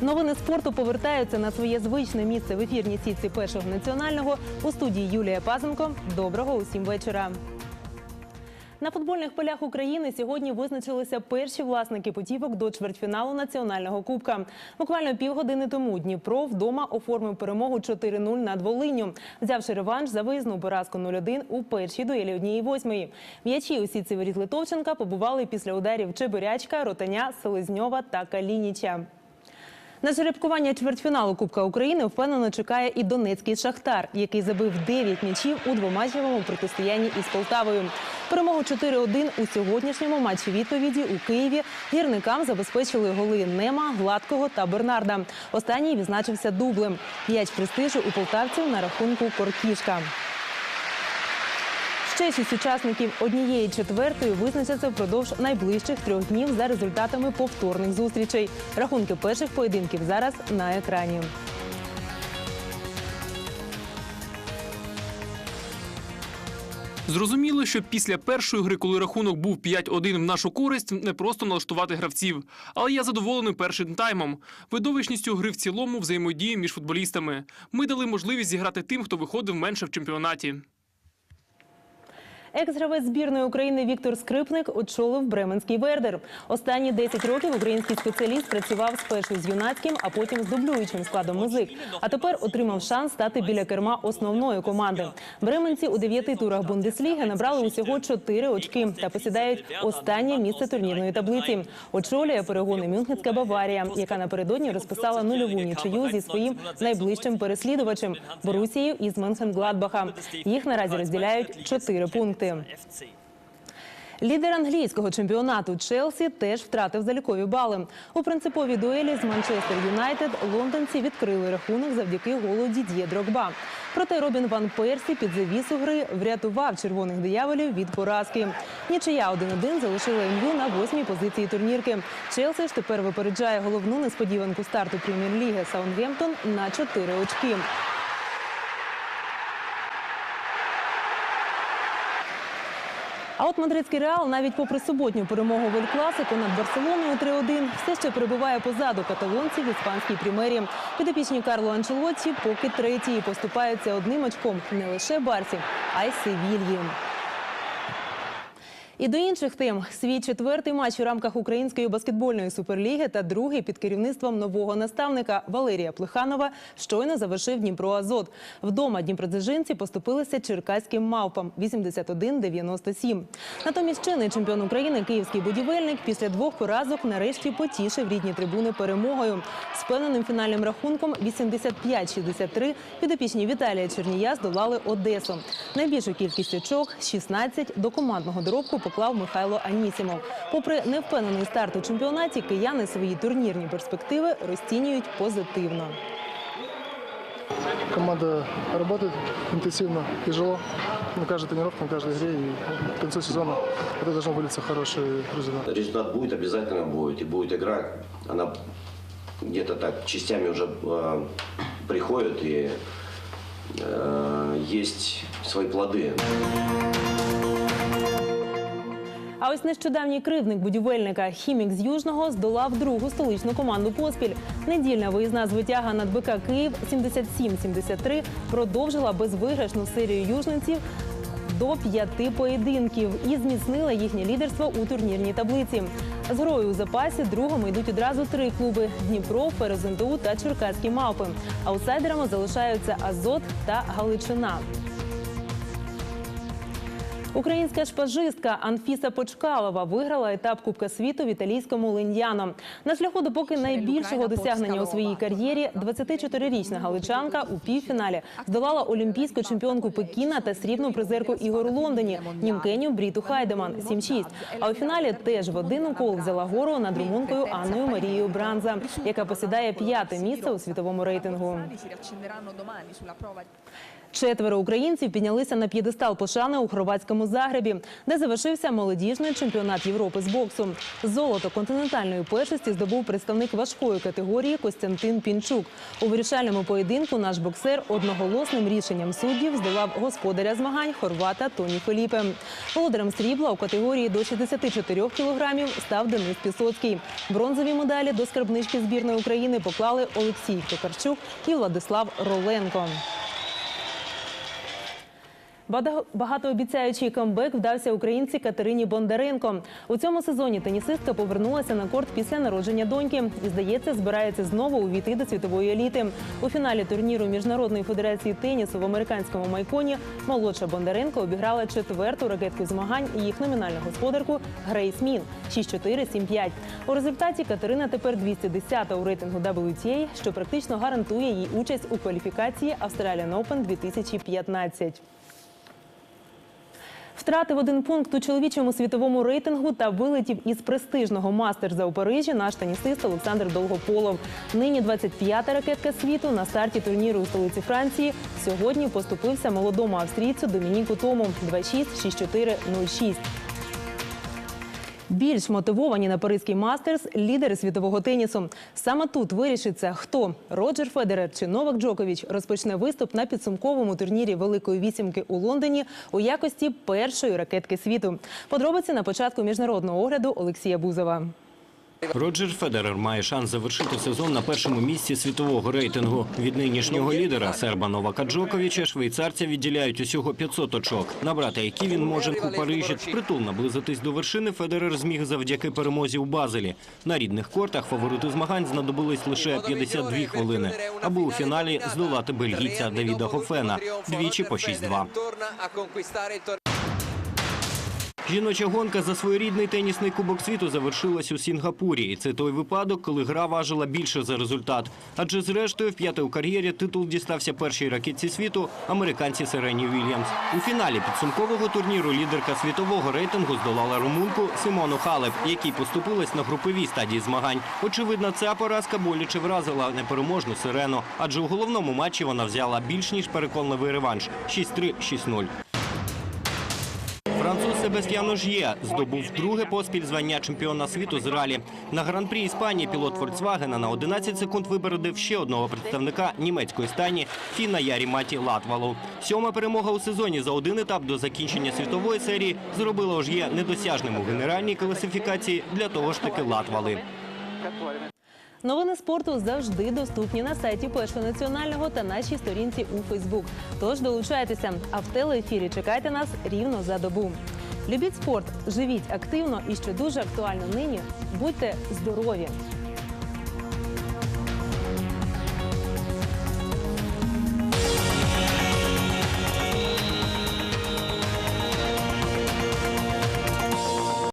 Новини спорту повертаються на своє звичне місце в ефірній сітці першого національного у студії Юлія Пазенко. Доброго усім вечора. На футбольних полях України сьогодні визначилися перші власники путівок до чвертьфіналу національного кубка. Буквально півгодини тому Дніпро вдома оформив перемогу 4-0 над Волинню, взявши реванш за виїзну поразку 0-1 у першій дуелі однієї восьмої. М'ячі у сітці воріт Литовченка побували після ударів Чебирячка, Ротаня, Селезньова та Калініча. На жеребкування чвертьфіналу Кубка України впевнено чекає і Донецький Шахтар, який забив 9 м'ячів у двоматчевому протистоянні із Полтавою. Перемогу 4-1 у сьогоднішньому матчі відповіді у Києві гірникам забезпечили голи Нема, Гладкого та Бернарда. Останній відзначився дублем. П'ять престижу у полтавців на рахунку Коркішка. Ще учасників однієї четвертої визначаться впродовж найближчих трьох днів за результатами повторних зустрічей. Рахунки перших поєдинків зараз на екрані. Зрозуміло, що після першої гри, коли рахунок був 5-1 в нашу користь, не просто налаштувати гравців. Але я задоволений першим таймом. Видовищністю гри в цілому взаємодії між футболістами. Ми дали можливість зіграти тим, хто виходив менше в чемпіонаті. Екс-гравець збірної України Віктор Скрипник очолив Бременський Вердер. Останні 10 років український спеціаліст працював спершу з юнацьким, а потім з дублюючим складом музик. А тепер отримав шанс стати біля керма основної команди. Бременці у дев'яти турах Бундесліги набрали усього 4 очки та посідають останнє місце турнірної таблиці. Очолює перегони Мюнхенська Баварія, яка напередодні розписала нульову нічию зі своїм найближчим переслідувачем Борусією із Менхенгладбаха. Їх наразі розділяють 4 пункти. Лідер англійського чемпіонату Челсі теж втратив залікові бали. У принциповій дуелі з Манчестер Юнайтед лондонці відкрили рахунок завдяки голу Дід'є Дрогба. Проте Робін Ван Персі під завісу гри врятував червоних дияволів від поразки. Нічия 1-1 залишила ім'ю на восьмій позиції турнірки. Челсі ж тепер випереджає головну несподіванку старту прем'єр-ліги Саутгемптон на 4 очки. А от мадридський реал, навіть попри суботню перемогу в Ель-Класико над Барселоною 3-1, все ще перебуває позаду каталонців в іспанській прімері. Підопічні Карло Анчелотті поки третій поступаються одним очком не лише Барсі, а й Севільї. І до інших тем свій четвертий матч у рамках української баскетбольної суперліги та другий під керівництвом нового наставника Валерія Плеханова щойно завершив Дніпро Азот. Вдома дніпродзержинці поступилися черкаським мавпам 81-97. Натомість чинний чемпіон України київський будівельник після двох поразок нарешті потішив рідні трибуни перемогою. З впевненим фінальним рахунком 85-63 підопічні Віталія Чернія здолали Одесу. Найбільшу кількість очок 16 до командного доробку поклав Михайло Анісімов. Попри невпевнений старт у чемпіонаті, кияни свої турнірні перспективи розцінюють позитивно. Команда работает интенсивно, тяжело на каждой тренировке, на каждой игре. И к концу сезона это должно вылиться в хороший результат. Результат будет, обязательно будет. И будет игра. Она где-то так частями уже э, приходит и э, есть свои плоды. А ось нещодавній кривдник будівельника хімік з Южного здолав другу столичну команду поспіль. Недільна виїзна звитяга над БК Київ 77-73 продовжила безвиграшну серію южненців до п'яти поєдинків і зміцнила їхнє лідерство у турнірній таблиці. З грою у запасі другими йдуть одразу три клуби: Дніпро, ФРЗНТУ та Черкаські мавпи. Аутсайдерами залишаються Азот та Галичина. Українська шпажистка Анфіса Почкалова виграла етап Кубка світу в італійському Леньяно. На шляху до поки найбільшого досягнення у своїй кар'єрі 24-річна галичанка у півфіналі здолала олімпійську чемпіонку Пекіна та срібну призерку ігор у Лондоні німкеню Бріту Хайдеман 7-6. А у фіналі теж в один укол взяла гору над румункою Анною Марією Бранза, яка посідає п'яте місце у світовому рейтингу. Четверо українців піднялися на п'єдестал пошани у хорватському Загребі, де завершився молодіжний чемпіонат Європи з боксу. Золото континентальної першості здобув представник важкої категорії Костянтин Пінчук. У вирішальному поєдинку наш боксер одноголосним рішенням суддів здолав господаря змагань хорвата Тоні Феліпе. Володарем срібла у категорії до 64 кілограмів став Денис Пісоцький. Бронзові медалі до скарбнички збірної України поклали Олексій Токарчук і Владислав Роленко. Багатообіцяючий камбек вдався українці Катерині Бондаренко. У цьому сезоні тенісистка повернулася на корт після народження доньки і, здається, збирається знову увійти до світової еліти. У фіналі турніру Міжнародної федерації тенісу в американському майконі молодша Бондаренко обіграла четверту ракетку змагань і їх номінальну господарку Грейс Мін 6-4-7-5. У результаті Катерина тепер 210-та у рейтингу WTA, що практично гарантує їй участь у кваліфікації Australian Open 2015. Втратив один пункт у чоловічому світовому рейтингу та вилетів із престижного мастерза у Парижі наш тенісист Олександр Довгополов. Нині 25-та ракетка світу на старті турніру у столиці Франції. Сьогодні поступився молодому австрійцю Домініку Тому 2-6, 6-4, 0-6. Більш мотивовані на Паризький мастерс лідери світового тенісу. Саме тут вирішиться, хто Роджер Федерер чи Новак Джокович розпочне виступ на підсумковому турнірі Великої вісімки у Лондоні у якості першої ракетки світу. Подробиці на початку міжнародного огляду Олексія Бузова. Роджер Федерер має шанс завершити сезон на першому місці світового рейтингу. Від нинішнього лідера серба Новака Джоковича швейцарця відділяють усього 500 очок. Набрати які він може у Парижі. Притул наблизитись до вершини Федерер зміг завдяки перемозі у Базелі. На рідних кортах фавориту змагань знадобились лише 52 хвилини, аби у фіналі здолати бельгійця Давіда Гофена двічі по 6-2. Жіноча гонка за своєрідний тенісний кубок світу завершилась у Сінгапурі. І це той випадок, коли гра важила більше за результат. Адже зрештою, в п'яте у кар'єрі титул дістався першій ракетці світу американці Серені Вільямс. У фіналі підсумкового турніру лідерка світового рейтингу здолала румунку Симону Халеп, якій поступилась на груповій стадії змагань. Очевидно, ця поразка боляче вразила непереможну Сирену, адже у головному матчі вона взяла більш ніж переконливий реванш 6-3, 6-0. Себастьян Ж'є здобув друге поспіль звання чемпіона світу з ралі. На гран-прі Іспанії пілот Фольксвагена на 11 секунд випередив ще одного представника німецької стані Фіна Ярі Маті Латвалу. Сьома перемога у сезоні за один етап до закінчення світової серії зробила Ж'є недосяжним у генеральній класифікації для того ж таки Латвали. Новини спорту завжди доступні на сайті Першого національного та нашій сторінці у Фейсбук. Тож долучайтеся. А в телеефірі чекайте нас рівно за добу. Любіть спорт, живіть активно і що дуже актуально нині. Будьте здорові!